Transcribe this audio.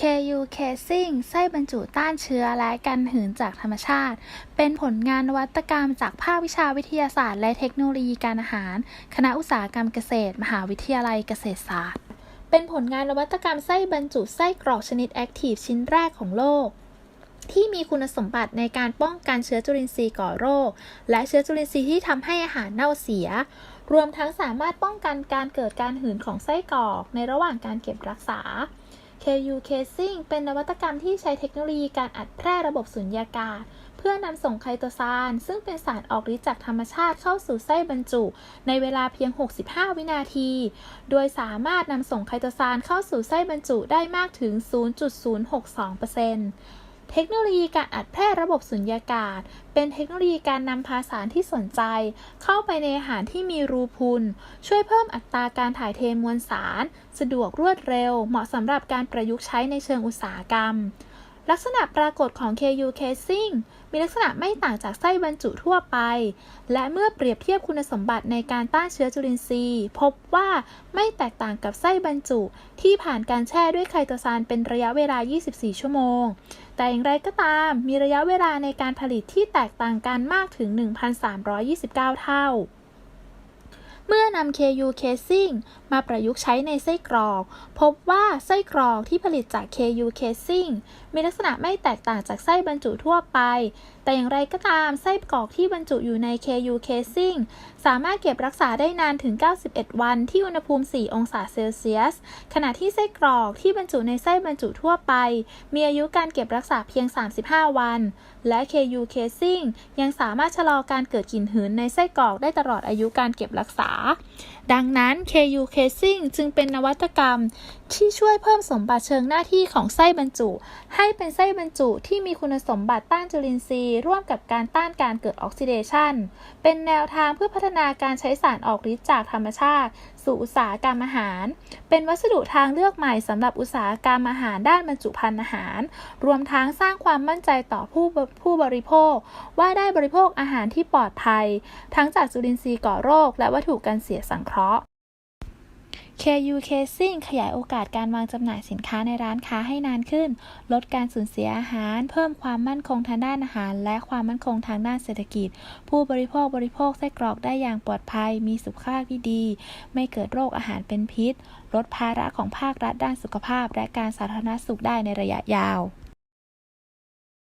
KU Casing ไส้บรรจุต้านเชื้อและกันหืนจากธรรมชาติ เป็นผลงานนวัตกรรมจากภาควิชาวิทยาศาสตร์ และเทคโนโลยีการอาหาร คณะอุตสาหกรรมเกษตร มหาวิทยาลัยเกษตรศาสตร์ เป็นผลงานนวัตกรรมไส้บรรจุไส้กรอกชนิดแอคทีฟชิ้นแรกของโลก ที่มีคุณสมบัติในการป้องกันเชื้อจุลินทรีย์ก่อโรค และเชื้อจุลินทรีย์ที่ทำให้อาหารเน่าเสีย รวมทั้งสามารถป้องกันการเกิดการหืนของไส้กรอกในระหว่างการเก็บรักษา KU Casing เป็นนวัตกรรมที่ใช้เทคโนโลยีการอัดแพร่ระบบสุญญากาศ เพื่อนำส่งไคโตซาน ซึ่งเป็นสารออกฤทธิ์จากธรรมชาติเข้าสู่ไส้บรรจุ ในเวลาเพียง 65 วินาที โดยสามารถนำส่งไคโตซานเข้าสู่ไส้บรรจุได้มากถึง 0.062%เเทคโนโลยีการอัดแพร่ระบบสุญญากาศ เป็นเทคโนโลยีการนำพาสารที่สนใจ เข้าไปในอาหารที่มีรูพุน ช่วยเพิ่มอัตราการถ่ายเทมวลสาร สะดวกรวดเร็ว เหมาะสำหรับการประยุกต์ใช้ในเชิงอุตสาหกรรม ลักษณะปรากฏของ KU Casing มีลักษณะไม่ต่างจากไส้บรรจุทั่วไป และเมื่อเปรียบเทียบคุณสมบัติในการต้านเชื้อจุลินทรีย์ พบว่าไม่แตกต่างกับไส้บรรจุที่ผ่านการแช่ด้วยไคโตซานเป็นระยะเวลา 24 ชั่วโมง แต่อย่างไรก็ตามมีระยะเวลาในการผลิตที่แตกต่างกันมากถึง 1,329 เท่า เมื่อนำ KU Casing มาประยุกต์ใช้ในไส้กรอก พบว่าไส้กรอกที่ผลิตจาก KU Casing มีลักษณะไม่แตกต่างจากไส้บรรจุทั่วไป แต่อย่างไรก็ตามไส้กรอกที่บรรจุอยู่ใน KU Casing สามารถเก็บรักษาได้นานถึง 91 วันที่อุณหภูมิ 4 องศาเซลเซียส ขณะที่ไส้กรอกที่บรรจุในไส้บรรจุทั่วไป มีอายุการเก็บรักษาเพียง 35 วัน และ KU Casing ยังสามารถชะลอการเกิดกลิ่นหืนในไส้กรอกได้ตลอดอายุการเก็บรักษาดังนั้น KU Casing จึงเป็นนวัตกรรม ที่ช่วยเพิ่มสมบัติเชิงหน้าที่ของไส้บรรจุ ให้เป็นไส้บรรจุที่มีคุณสมบัติต้านจุลินทรีย์ ร่วมกับการต้านการเกิดออกซิเดชันเป็นแนวทางเพื่อพัฒนาการใช้สารออกฤทธิ์จากธรรมชาติ สู่อุตสาหกรรมอาหาร เป็นวัสดุทางเลือกใหม่สำหรับอุตสาหกรรมอาหารด้านบรรจุภัณฑ์อาหาร รวมทั้งสร้างความมั่นใจต่อผู้บผู้บริโภค ว่าได้บริโภคอาหารที่ปลอดภัย ทั้งจากจุลินทรีย์ก่อโรค และวัตถุกันเสียสังเคราะห์ KU Casing ขยายโอกาสการวางจำหน่ายสินค้าในร้านค้าให้นานขึ้น ลดการสูญเสียอาหาร เพิ่มความมั่นคงทางด้านอาหาร และความมั่นคงทางด้านเศรษฐกิจ ผู้บริโภคบริโภคไส้กรอกได้อย่างปลอดภัย มีสุขภาพที่ดี ไม่เกิดโรคอาหารเป็นพิษ ลดภาระของภาครัฐด้านสุขภาพ และการสาธารณสุขได้ในระยะยาว